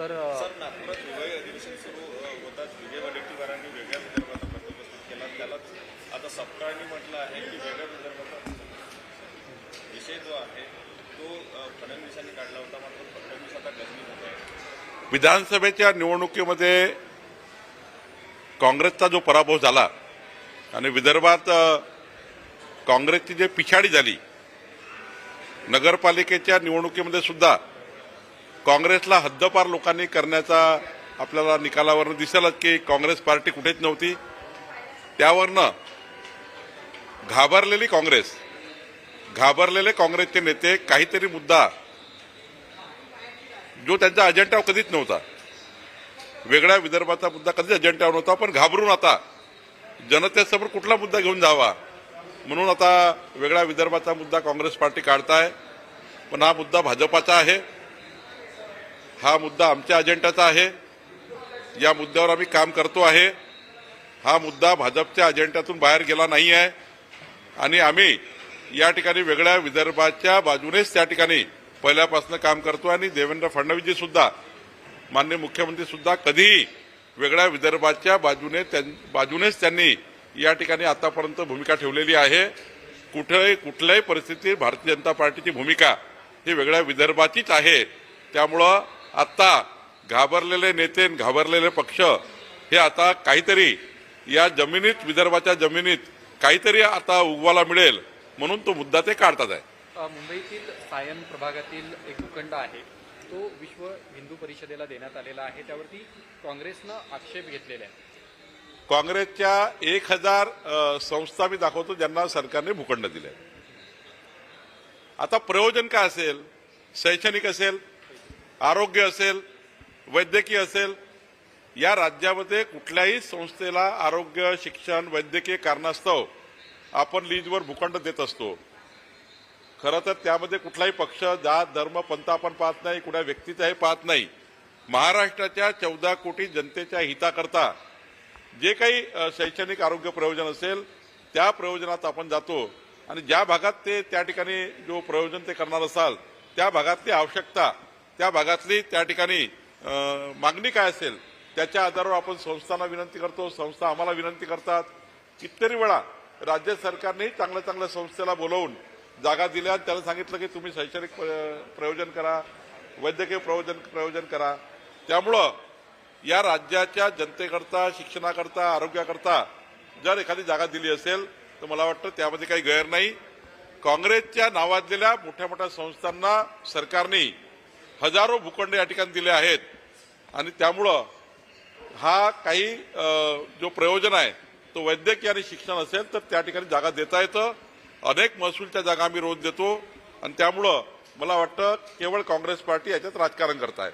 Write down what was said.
Sir नागपुरात अधिवेशन सुरू होताच विजय वडेट्टीवारांनी वेगळ्या विदर्भाचा बंदोबस्त केला. त्यालाच आता म्हटलं आहे की वेगळ्या विदर्भाचा विषय जो आहे तो फडणवीसांनी काढला होता. मात्र फडणवीस आता होत आहे. विधानसभेच्या निवडणुकीमध्ये काँग्रेसचा जो पराभव झाला आणि विदर्भात काँग्रेसची जे पिछाडी झाली नगरपालिकेच्या निवडणुकीमध्ये सुद्धा काँग्रेसला हद्दपार लोकांनी करण्याचा आपल्याला निकालावरनं दिसेलच की काँग्रेस पार्टी कुठेच नव्हती. त्यावरनं घाबरलेली काँग्रेस घाबरलेले काँग्रेसचे नेते काहीतरी मुद्दा जो त्यांचा अजेंडा कधीच नव्हता. वेगळ्या विदर्भाचा मुद्दा कधीच अजेंडावर नव्हता पण घाबरून आता जनतेसमोर कुठला मुद्दा घेऊन जावा? म्हणून आता वेगळ्या विदर्भाचा मुद्दा काँग्रेस पार्टी काढताय. पण हा मुद्दा भाजपाचा आहे. हा मुद्दा आमच्या अजेंडाचा आहे. या मुद्द्यावर आम्ही काम करतो आहे. हा मुद्दा भाजपच्या अजेंड्यातून बाहेर गेला नाही आहे. आणि आम्ही या ठिकाणी वेगळ्या विदर्भाच्या बाजूनेच त्या ठिकाणी पहिल्यापासून काम करतो आणि देवेंद्र फडणवीसजी सुद्धा मान्य मुख्यमंत्री सुद्धा कधीही वेगळ्या विदर्भाच्या बाजूने त्यां- बाजूनेच त्यांनी या ठिकाणी आतापर्यंत भूमिका ठेवलेली आहे. कुठेही कुठल्याही परिस्थितीत भारतीय जनता पार्टीची भूमिका ही वेगळ्या विदर्भाचीच आहे. त्यामुळं आता घाबरलेले नेते घाबरलेले पक्ष हे आता काहीतरी या जमिनीत विदर्भाच्या जमिनीत काहीतरी आता उगवाला मिळेल म्हणून तो मुद्दा ते काढतात आहे. मुंबईतील सायन प्रभागातील एक भूखंड आहे. तो विश्व हिंदू परिषदेला देण्यात आलेला आहे. त्यावरती काँग्रेसनं आक्षेप घेतलेला आहे. काँग्रेसच्या एक हजार संस्था मी दाखवतो ज्यांना सरकारने भूखंड दिले. आता प्रयोजन काय असेल? शैक्षणिक असेल? आरोग्य असेल वैद्यकीय असेल या राज्यामध्ये कुठल्याही संस्थेला आरोग्य शिक्षण वैद्यकीय कारणास्तव आपण लीजवर भूखंड देत असतो. खरं तर त्यामध्ये कुठलाही पक्ष जात धर्म पंथ आपण पाहत नाही कुठल्या व्यक्तीचाही पाहत नाही. महाराष्ट्राच्या चौदा कोटी जनतेच्या हिताकरता जे काही शैक्षणिक आरोग्य प्रयोजन असेल त्या प्रयोजनात आपण जातो. आणि ज्या भागात ते त्या ठिकाणी जो प्रयोजन ते करणार असाल त्या भागातली आवश्यकता त्या भागातली त्या ठिकाणी मागणी काय असेल त्याच्या आधारावर आपण संस्थांना विनंती करतो. संस्था आम्हाला विनंती करतात कितीतरी वेळा राज्य सरकारनेही चांगल्या चांगल्या संस्थेला बोलवून जागा दिल्या. आणि त्याला सांगितलं की तुम्ही शैक्षणिक प्रयोजन करा वैद्यकीय प्रयोजन प्रयोजन करा. त्यामुळं या राज्याच्या जनतेकरता शिक्षणाकरता आरोग्याकरता जर एखादी जागा दिली असेल तर मला वाटतं त्यामध्ये काही गैर नाही. काँग्रेसच्या नावाजलेल्या मोठ्या मोठ्या संस्थांना सरकारने हजारो भूखंड या ठिकाणी दिले आहेत. आणि त्यामुळं हा काही जो प्रयोजन आहे तो वैद्यकीय आणि शिक्षण असेल तर त्या ठिकाणी जागा देता येतं. अनेक महसूलच्या जागा आम्ही रोज देतो. आणि त्यामुळं मला वाटतं केवळ काँग्रेस पार्टी याच्यात राजकारण करताय